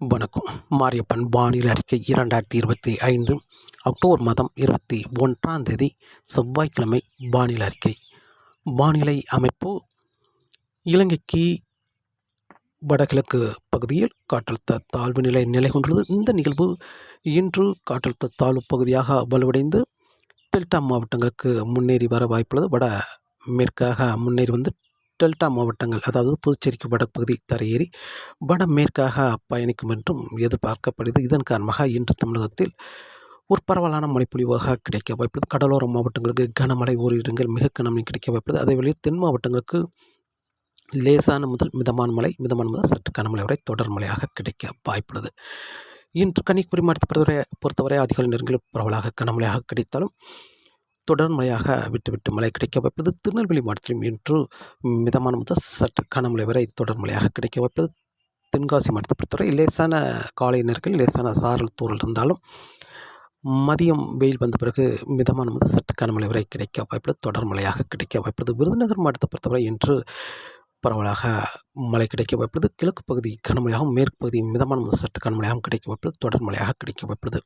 வணக்கம். மாரியப்பன் வானிலை அறிக்கை இரண்டாயிரத்தி இருபத்தி ஐந்து அக்டோபர் மாதம் இருபத்தி ஒன்றாம் தேதி செவ்வாய்க்கிழமை வானிலை அறிக்கை. வானிலை அமைப்பு இலங்கைக்கு வடகிழக்கு பகுதியில் காற்றழுத்த தாழ்வு நிலை நிலை கொண்டுள்ளது. இந்த நிகழ்வு இன்று காற்றழுத்த தாழ்வு பகுதியாக வலுவடைந்து டெல்டா மாவட்டங்களுக்கு முன்னேறி வர வாய்ப்புள்ளது. வட மேற்காக முன்னேறி வந்து டெல்டா மாவட்டங்கள் அதாவது புதுச்சேரிக்கு வடப்பகுதி தரையேறி வடமேற்காக பயணிக்கும் என்றும் எதிர்பார்க்கப்படுது இதன் காரணமாக இன்று தமிழகத்தில் ஒரு பரவலான மழைப்பொழிவாக கிடைக்க வாய்ப்புள்ளது. கடலோர மாவட்டங்களுக்கு கனமழை ஓரிடங்கள் மிக கனமழை கிடைக்க வாய்ப்புள்ளது. அதே வழியில் தென் மாவட்டங்களுக்கு லேசான முதல் மிதமான மழை மிதமான முதல் சற்று கனமழை வரை தொடர் மழையாக கிடைக்க வாய்ப்புள்ளது. இன்று கன்னியாகுமரி மாவட்டத்தை பொறுத்தவரை பொறுத்தவரை அதிகாலை நேரங்களில் பரவலாக கனமழையாக கிடைத்தாலும் தொடர் மழையாக மழை கிடைக்க வைப்பது திருநெல்வேலி மாவட்டத்திலும் இன்று மிதமான முதல் சற்று கனமழை வரை தொடர் மழையாக கிடைக்க வைப்பது தென்காசி மாவட்டத்தை பொறுத்தவரை லேசான காலை நேரங்கள் லேசான சாரல் தூரல் இருந்தாலும் மதியம் வெயில் வந்த பிறகு மிதமான முதல் சற்று கனமழை வரை கிடைக்க வாய்ப்புள்ளது. தொடர் மழையாக கிடைக்க வாய்ப்புள்ளது. விருதுநகர் மாவட்டத்தை பொறுத்தவரை இன்று பரவலாக மழை கிடைக்க வாய்ப்புள்ளது. கிழக்கு பகுதி கனமழையாகவும் மேற்கு பகுதி மிதமான முதல் சற்று கனமழையாகவும் கிடைக்க வாய்ப்புள்ளது. தொடர் மழையாக கிடைக்க வாய்ப்புள்ளது.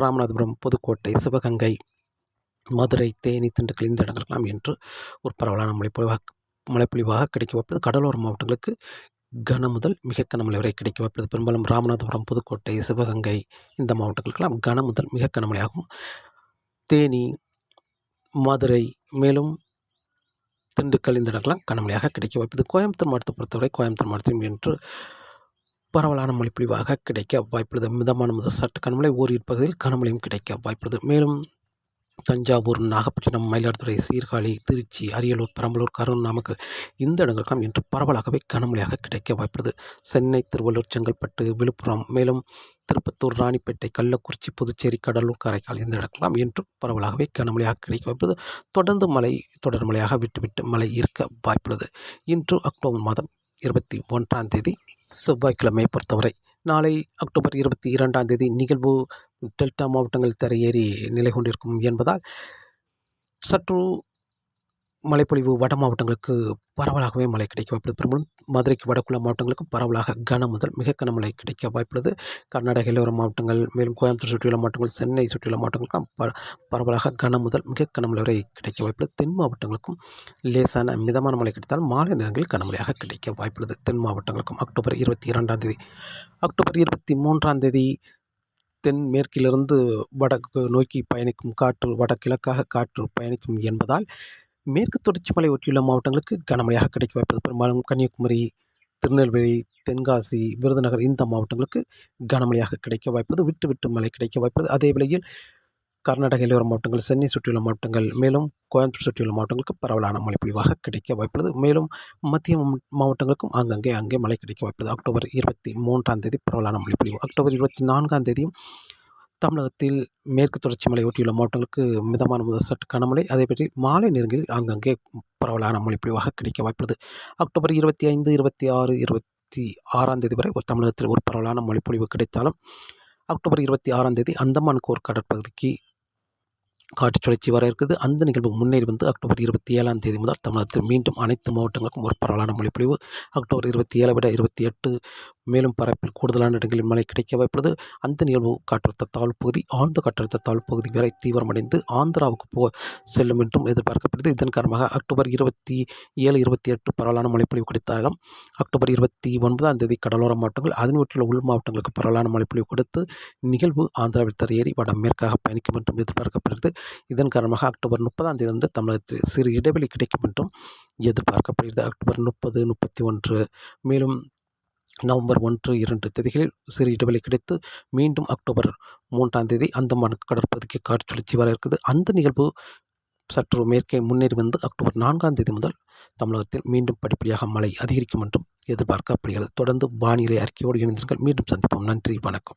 ராமநாதபுரம் புதுக்கோட்டை சிவகங்கை மதுரை தேனி திண்டுக்கல் இந்த இடங்களுக்கெல்லாம் என்று ஒரு பரவலான மழைப்பொழிவாக மழைப்பொழிவாக கிடைக்க வைப்பது கடலோர மாவட்டங்களுக்கு கன முதல் மிக கனமழை வரை கிடைக்க வைப்பது. பெரும்பாலும் ராமநாதபுரம் புதுக்கோட்டை சிவகங்கை இந்த மாவட்டங்களுக்கெல்லாம் கன முதல் மிக கனமழையாகும் தேனி மதுரை மேலும் திண்டுக்கல் இந்த இடங்கள்லாம் கனமழையாக கிடைக்க வாய்ப்புது கோயம்புத்தூர் மாவட்டத்தை பொறுத்தவரை கோயம்புத்தூர் மாவட்டத்தில் என்று பரவலான மழைப்பொழிவாக கிடைக்க வாய்ப்புள்ளது. மிதமான முதல் சற்று கனமழை ஓரிரு பகுதியில் கனமழையும் கிடைக்க வாய்ப்புள்ளது. மேலும் தஞ்சாவூர் நாகப்பட்டினம் மயிலாடுதுறை சீர்காழி திருச்சி அரியலூர் பெரம்பலூர் கரூர் நாமக்கல் இந்த இடங்களுக்கும் இன்று பரவலாகவே கனமழையாக கிடைக்க வாய்ப்புள்ளது. சென்னை திருவள்ளூர் செங்கல்பட்டு விழுப்புரம் மேலும் திருப்பத்தூர் ராணிப்பேட்டை கள்ளக்குறிச்சி புதுச்சேரி கடலூர் காரைக்கால் இந்த இடங்கள்லாம் இன்று பரவலாகவே கனமழையாக கிடைக்க வாய்ப்புள்ளது. தொடர்ந்து மழை தொடர் மழையாக விட்டுவிட்டு மழை இருக்க வாய்ப்புள்ளது. இன்று அக்டோபர் மாதம் இருபத்தி ஒன்றாம் தேதி செவ்வாய்க்கிழமை பொறுத்தவரை நாளை அக்டோபர் இருபத்தி இரண்டாம் தேதி நிகழ்வு டெல்டா மாவட்டங்கள் தரையேறி நிலை கொண்டிருக்கும் என்பதால் சற்று மழைப்பொழிவு வட மாவட்டங்களுக்கு பரவலாகவே மழை கிடைக்க வாய்ப்புள்ளது. பெரும்பாலும் மதுரைக்கு வடக்குள்ள மாவட்டங்களுக்கு பரவலாக கன முதல் மிக கனமழை கிடைக்க வாய்ப்புள்ளது. கர்நாடக எல்லோர மாவட்டங்கள் மேலும் கோயம்புத்தூர் சுற்றியுள்ள மாவட்டங்கள் சென்னை சுற்றியுள்ள மாவட்டங்களுக்கும் ப பரவலாக கன முதல் மிக கனமழை வரை கிடைக்க வாய்ப்புள்ளது. தென் மாவட்டங்களுக்கும் லேசான மிதமான மழை கிடைத்தால் மாலை நேரங்களில் கனமழையாக கிடைக்க வாய்ப்புள்ளது. தென் மாவட்டங்களுக்கும் அக்டோபர் இருபத்தி இரண்டாம் தேதி அக்டோபர் இருபத்தி மூன்றாம் தேதி தென் மேற்கிலிருந்து வடக்கு நோக்கி பயணிக்கும் காற்று வடகிழக்காக காற்று பயணிக்கும் என்பதால் மேற்கு தொடர்ச்சி மலை ஒட்டியுள்ள மாவட்டங்களுக்கு கனமழையாக கிடைக்க வாய்ப்பது. பெரும்பாலும் கன்னியாகுமரி திருநெல்வேலி தென்காசி விருதுநகர் இந்த மாவட்டங்களுக்கு கனமழையாக கிடைக்க வாய்ப்பது. விட்டு விட்டு மழை கிடைக்க வாய்ப்பது. அதே வேளையில் கர்நாடக எல்லோர மாவட்டங்கள் சென்னை சுற்றியுள்ள மாவட்டங்கள் மேலும் கோயம்புத்தூர் சுற்றியுள்ள மாவட்டங்களுக்கு பரவலான மழை பொழிவாக கிடைக்க வாய்ப்புள்ளது. மேலும் மத்திய மாவட்டங்களுக்கும் அங்கங்கே அங்கே மழை கிடைக்க வாய்ப்புள்ளது அக்டோபர் இருபத்தி மூன்றாம் தேதி பரவலான மழை பொழிவு. அக்டோபர் இருபத்தி நான்காம் தேதியும் தமிழகத்தில் மேற்கு தொடர்ச்சி மலை ஒட்டியுள்ள மாவட்டங்களுக்கு மிதமான முதல் சற்று கனமழை. அதே பற்றி மாலை நேரங்களில் அங்கங்கே பரவலான மழைப்பொழிவாக கிடைக்க வாய்ப்புள்ளது. அக்டோபர் இருபத்தி ஐந்து இருபத்தி ஆறு இருபத்தி ஆறாம் தேதி வரை ஒரு தமிழகத்தில் ஒரு பரவலான மழைப்பொழிவு கிடைத்தாலும் அக்டோபர் இருபத்தி ஆறாம் தேதி அந்தமான் கோர் கடற்பகுதிக்கு காற்று சுழற்சி வர இருக்குது. அந்த நிகழ்வு முன்னேறி வந்து அக்டோபர் இருபத்தி ஏழாம் தேதி முதல் தமிழகத்தில் மீண்டும் அனைத்து மாவட்டங்களுக்கும் ஒரு பரவலான மொழிப்பொழிவு அக்டோபர் இருபத்தி ஏழை விட இருபத்தி எட்டு மேலும் பரப்பில் கூடுதலான இடங்களில் மழை கிடைக்க வாய்ப்புள்ளது. அந்த நிகழ்வு காற்றழுத்த தாழ்வு பகுதி ஆழ்ந்த காற்றழுத்த தாழ்வு பகுதி வரை தீவிரமடைந்து ஆந்திராவுக்கு போ செல்லும் என்றும் எதிர்பார்க்கப்படுகிறது. இதன் காரணமாக அக்டோபர் இருபத்தி ஏழு இருபத்தி எட்டு பரவலான மழைப்பொழிவு கிடைத்தாலும் அக்டோபர் இருபத்தி ஒன்பதாம் தேதி கடலோர மாவட்டங்கள் அதன் ஒட்டியுள்ள உள் மாவட்டங்களுக்கு பரவலான மழைப்பொழிவு கொடுத்து நிகழ்வு ஆந்திராவில் தரையேறி வடமேற்காக பயணிக்கும் என்றும் எதிர்பார்க்கப்படுகிறது. இதன் காரணமாக அக்டோபர் முப்பதாம் தேதி வந்து தமிழகத்தில் சிறு இடைவெளி கிடைக்கும் என்றும் எதிர்பார்க்கப்படுகிறது. அக்டோபர் முப்பது முப்பத்தி ஒன்று மேலும் நவம்பர் ஒன்று இரண்டு தேதிகளில் சிறு இடைவெளி கிடைத்து மீண்டும் அக்டோபர் மூன்றாம் தேதி அந்தமான் கடற்பகுதிக்கு காற்று சுழற்சி வர இருக்குது. அந்த நிகழ்வு சற்று மேற்கே முன்னேறி வந்து அக்டோபர் நான்காம் தேதி முதல் தமிழகத்தில் மீண்டும் படிப்படியாக மழை அதிகரிக்கும் என்றும் எதிர்பார்க்கப்படுகிறது. தொடர்ந்து வானிலை அறிக்கையோடு இணைந்திருங்கள். மீண்டும் சந்திப்போம். நன்றி. வணக்கம்.